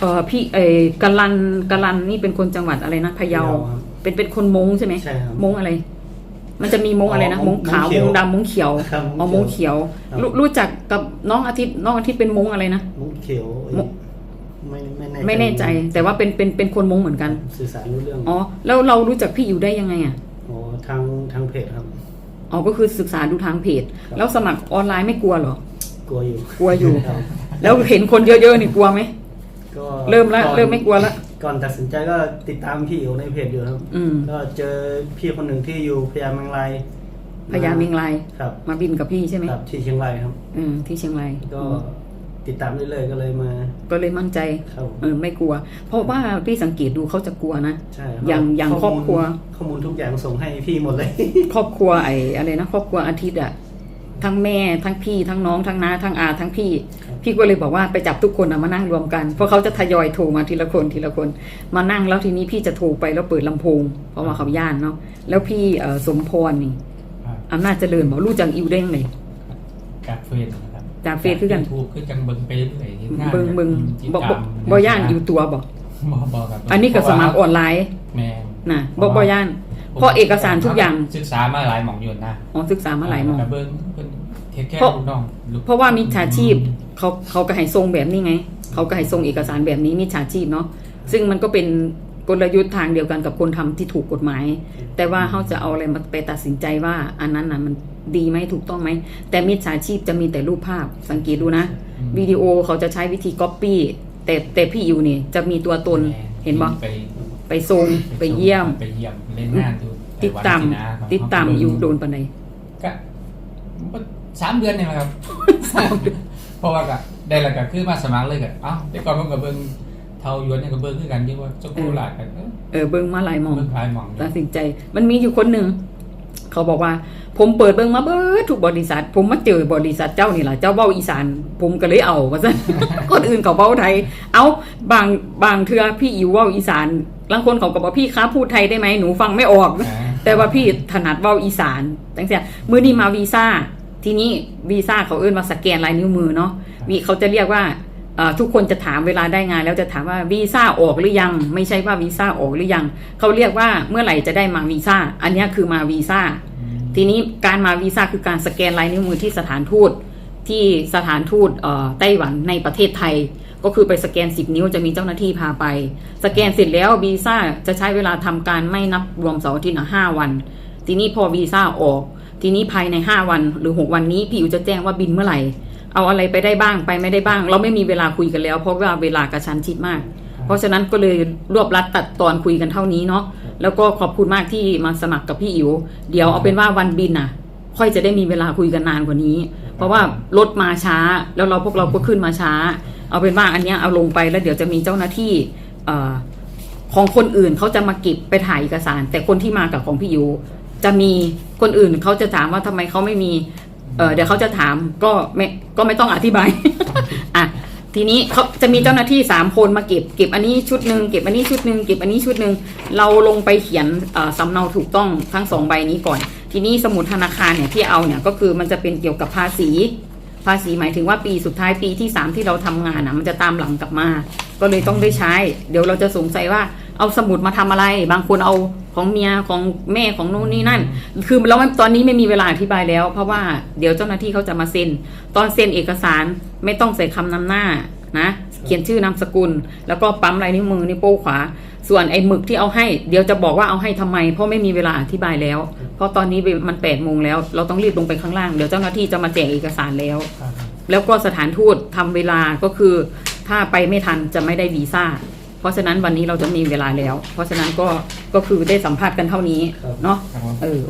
เออพี่เออกะลันกะลันนี่เป็นคนจังหวัดอะไรนะพะเยา พะเยาครับเป็นเป็นคนมงใช่ไหมใช่ครับมงอะไร มันจะมีมงอะไรนะอ๋อมงขาวมงเขีมยวงดำมงเขียวครับอ๋อมมงงเขีเขียยววรู้รู้จักกับน้องอาทิตย์น้องอาทิตย์เป็นมงอะไรนะ มุกเขียวมุก ไม่ไม่แน่ไม่แน่ใจ แต่ว่าเป็นเป็นเป็นคนมงเหมือนกันสื่อสารรู้เรื่องอ๋อแล้วเรารู้จักพี่อยู่ได้ยังไงอะอ๋อทางทางเพจครับ อ๋อก็คือศึกษาดูทางเพจ ครับ แล้วสมัครออนไลน์ไม่กลัวเหรอ กลัวอยู่กลัวอยู่ ครับแล้วเห็นคนเยอะๆนี่กลัวไหมก็ เริ่มละก่อน เริ่มไม่กลัวละ ก่อนตัดสินใจก็ติดตามพี่อยู่ในเพจอยู่ครับอืม ก็เจอพี่คนหนึ่งที่อยู่พญาเมงรายพญาเมงลายครับมาบินกับพี่ใช่ไหมครับที่เชียงรายครับอืมที่เชียงรายก็ติดตามเรื่อยๆก็เลยมาก็เลยมั่นใจเข้าเออไม่กลัว เพราะว่าพี่สังเกตดูเขาจะกลัวนะ ใช่อย่างอย่างครอบครัว ข้อมูลทุกอย่างส่งให้พี่หมดเลย ครอบครัวไอ้อะไรนะครอบครัวอาทิตย์อะ ทั้งแม่ทั้งพี่ทั้งน้องทั้งน้าทั้งอาทั้งพี่ครับพี่ก็เลยบอกว่าไปจับทุกคนอะมานั่งรวมกัน เพราะเขาจะทยอยโทรมาทีละคนทีละคน มานั่งแล้วทีนี้พี่จะโทรไปแล้วเปิดลำโพงเพราะว่าเขาย่านเนาะแล้วพี่เอ่อสมพรนี่ครับอำนาจเจริญบอกรู้จักอิวเด้งเลยจากเฟซนะครับจากเฟซคือกันถูกคือจังเบิงไปเรื่อยๆเห็นงานเบิงเบิงติดบอกตามบ่ย่านอยู่ตัวบอกบ่บ่ครับอันนี้ก็สมัครออนไลน์แม่นนะบ่บ่ย่านเพราะเอกสารทุกอย่างศึกษามาหลายหม่องอยนนะอ๋อศึกษามาหลายหมองแต่เบิ่งเพิ่นเทค แค่เพราะ ลูกน้องลูกเพราะว่ามิจฉาชีพเขาเขาก็ให้ทรงแบบนี้ไง เขาก็ให้ทรงเอกสารแบบนี้มิจฉาชีพเนาะซึ่งมันก็เป็นกลยุทธ์ทางเดียวกันกับคนทำที่ถูกกฎหมาย แต่ว่าเขาจะเอาอะไรมาไปตัดสินใจว่า อันนั้นน่ะมันดีไหมถูกต้องไหม แต่มิจฉาชีพจะมีแต่รูปภาพสังเกตดูนะ วิดีโอเขาจะใช้วิธีก๊อปปี้แต่แต่พี่อยู่นี่จะมีตัวตนแม่เห็นบ่ไปไปทรงไปเยี่ยม ไปเยี่ยมเล่นงานดูติดตามไปวันสินะครับติดตามอยู่โดนปานใด ก็ สามเดือนนี่แหละครับเพราะว่าก็ได้แล้วก็คือมาสมัครเลยก็เอ้าแต่ก่อนผมก็เบิ่งเท่าหยวนเนี่ยก็เบิ่งคือกันที่ว่าเจ้าโคราชกันเอ้อเออเบิ้งมาหลายหมองเบิ่งหลายหม่องอยู่ตัดสินใจ มันมีอยู่คนหนึ่งเขาบอกว่า ผมเปิดเบิ่งมาเบิดทุกบริษัท ผมมาเจอบริษัทเจ้านี่แหละเจ้าเบ้าอีสาน ผมก็เลยเอาว่าซั่นคนอื่นเขาเบ้าไทย เอาบางบางเทื่อพี่อิวเว้าอีสานบางคนเขาก็บอกพี่ค้าพูดไทยได้ไหมหนูฟังไม่ออกอ่าแต่ว่าพี่ถนัดเว้าอีสานตั้งแต่มือนี้มาวีซ่า ทีนี้วีซ่าเขาเอื้นมาสแกนลายนิ้วมือเนาะวีเขาจะเรียกว่าเอ่อทุกคนจะถามเวลาได้งาน แล้วจะถามว่าวีซ่าออกหรือยัง ไม่ใช่ว่าวีซ่าออกหรือยัง เขาเรียกว่าเมื่อไหร่จะได้มาวีซ่า อันเนี้ยคือมาวีซ่า ทีนี้การมาวีซ่าคือการสแกนลายนิ้วมือที่สถานทูตที่สถานทูตเอ่อไต้หวันในประเทศไทย ก็คือไปสแกน10นิ้วจะมีเจ้าหน้าที่พาไป สแกนเสร็จแล้ววีซ่าจะใช้เวลาทำการไม่นับรวมเสาร์อาทิตย์นะห้าวัน ทีนี้พอวีซ่าออก ทีนี้ภายใน 5 วันหรือ 6 วันนี้พี่อิวจะแจ้งว่าบินเมื่อไหร่ เอาอะไรไปได้บ้างไปไม่ได้บ้าง เราไม่มีเวลาคุยกันแล้ว เพราะว่าเวลากระชั้นชิดมาก เพราะฉะนั้นก็เลยรวบรัดตัดตอนคุยกันเท่านี้เนาะแล้วก็ขอบคุณมากที่มาสมัครกับพี่อิ๋วเดี๋ยวเอาเป็นว่าวันบินน่ะ ค่อยจะได้มีเวลาคุยกันนานกว่านี้ เพราะว่ารถมาช้าแล้วเราพวกเราก็ขึ้นมาช้า เอาเป็นว่าอันเนี้ยเอาลงไปแล้วเดี๋ยวจะมีเจ้าหน้าที่อของคนอื่นเขาจะมาเก็บไปถ่ายเอกสาร แต่คนที่มากับของพี่อิ๋ว จะมีคนอื่นเขาจะถามว่าทำไมเขาไม่มีเเดี๋ยวเขาจะถามก็ไม่ก็ไม่ต้องอธิบาย อะทีนี้เขาจะมีเจ้าหน้าที่สามคนมาเก็บเก็บอันนี้ชุดหนึ่งเก็บอันนี้ชุดหนึ่งเก็บอันนี้ชุดหนึ่งเราลงไปเขียนสำเนาถูกต้องทั้งสองใบนี้ก่อน ทีนี้สมุดธนาคารเนี่ยที่เอาเนี่ยก็คือมันจะเป็นเกี่ยวกับภาษี ภาษีหมายถึงว่าปีสุดท้ายปีที่สามที่เราทำงานอะมันจะตามหลังกลับมา ก็เลยต้องได้ใช้ เดี๋ยวเราจะสงสัยว่าเอาสมุดมาทำอะไร บางคนเอาของเมียของแม่ของโน่นนี่นั่น คือเราไม่ตอนนี้ไม่มีเวลาอธิบายแล้ว เพราะว่าเดี๋ยวเจ้าหน้าที่เขาจะมาเซ็น ตอนเซ็นเอกสารไม่ต้องใส่คำนำหน้านะ เขียนชื่อนามสกุล แล้วก็ปั๊มลายนิ้วมือนิ้วโป้งขวา ส่วนไอ้หมึกที่เอาให้ เดี๋ยวจะบอกว่าเอาให้ทำไม เพราะไม่มีเวลาอธิบายแล้ว เพราะตอนนี้มันแปดโมงแล้ว เราต้องรีบลงไปข้างล่าง เดี๋ยวเจ้าหน้าที่จะมาแจกเอกสารแล้วครับแล้วก็สถานทูตทำเวลาก็คือ ถ้าไปไม่ทันจะไม่ได้วีซ่า เพราะฉะนั้นวันนี้เราจะมีเวลาแล้ว เพราะฉะนั้นก็ก็คือได้สัมภาษณ์กันเท่านี้ครับเนาะครับผมเออ